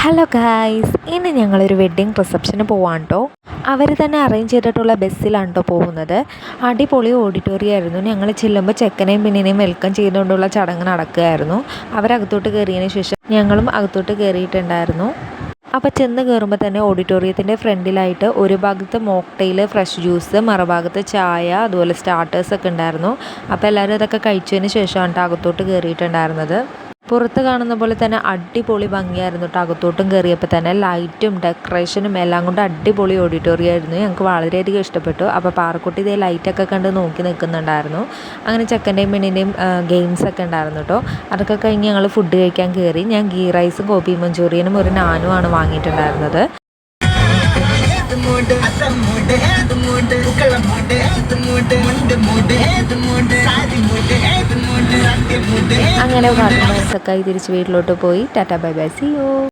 Hello guys ഇന്ന് ഞങ്ങളൊരു wedding റിസപ്ഷന് പോവാണ് കേട്ടോ അവർ തന്നെ അറേഞ്ച് ചെയ്തിട്ടുള്ള ബസ്സിലാണ് കേട്ടോ പോകുന്നത്. അടിപൊളി ഓഡിറ്റോറിയം ആയിരുന്നു. ഞങ്ങൾ ചെല്ലുമ്പോൾ ചെക്കനെയും പെണ്ണിനെയും വെൽക്കം ചെയ്തുകൊണ്ടുള്ള ചടങ്ങ് നടക്കുകയായിരുന്നു. അവരകത്തോട്ട് കയറിയതിന് ശേഷം ഞങ്ങളും അകത്തോട്ട് കയറിയിട്ടുണ്ടായിരുന്നു അപ്പോൾ ചെന്ന് കയറുമ്പോൾ തന്നെ ഓഡിറ്റോറിയത്തിന്റെ ഫ്രണ്ടിലായിട്ട് ഒരു ഭാഗത്ത് മോക്ടെയിൽ ഫ്രഷ് ജ്യൂസ് മറുഭാഗത്ത് ചായ അതുപോലെ സ്റ്റാർട്ടേഴ്സൊക്കെ ഉണ്ടായിരുന്നു. അപ്പോൾ എല്ലാവരും അതൊക്കെ കഴിച്ചതിന് ശേഷമാണ് അകത്തോട്ട് കയറിയിട്ടുണ്ടായിരുന്നത് പുറത്ത് കാണുന്ന പോലെ തന്നെ അടിപൊളി ഭംഗിയായിരുന്നു കേട്ടോ അകത്തോട്ടും കയറിയപ്പോൾ തന്നെ ലൈറ്റും ഡെക്കറേഷനും എല്ലാം കൊണ്ട് അടിപൊളി ഓഡിറ്റോറിയം ആയിരുന്നു ഞങ്ങൾക്ക് വളരെയധികം ഇഷ്ടപ്പെട്ടു. അപ്പോൾ പാറക്കുട്ടി ഇതേ ലൈറ്റൊക്കെ കണ്ട് നോക്കി നിൽക്കുന്നുണ്ടായിരുന്നു. അങ്ങനെ ചെക്കന്റെയും പെണ്ണിന്റെയും ഗെയിംസ് ഒക്കെ ഉണ്ടായിരുന്നു കേട്ടോ അതൊക്കെ കഴിഞ്ഞ് ഞങ്ങൾ ഫുഡ് കഴിക്കാൻ കയറി ഞാൻ ഗീ റൈസും ഗോപി മഞ്ചൂറിയനും ഒരു നാനുമാണ് വാങ്ങിയിട്ടുണ്ടായിരുന്നത്. മൂട് അങ്ങനെ ഒക്കെ ആയി തിരിച്ച് വീട്ടിലോട്ട് പോയി. Tata bye bye see you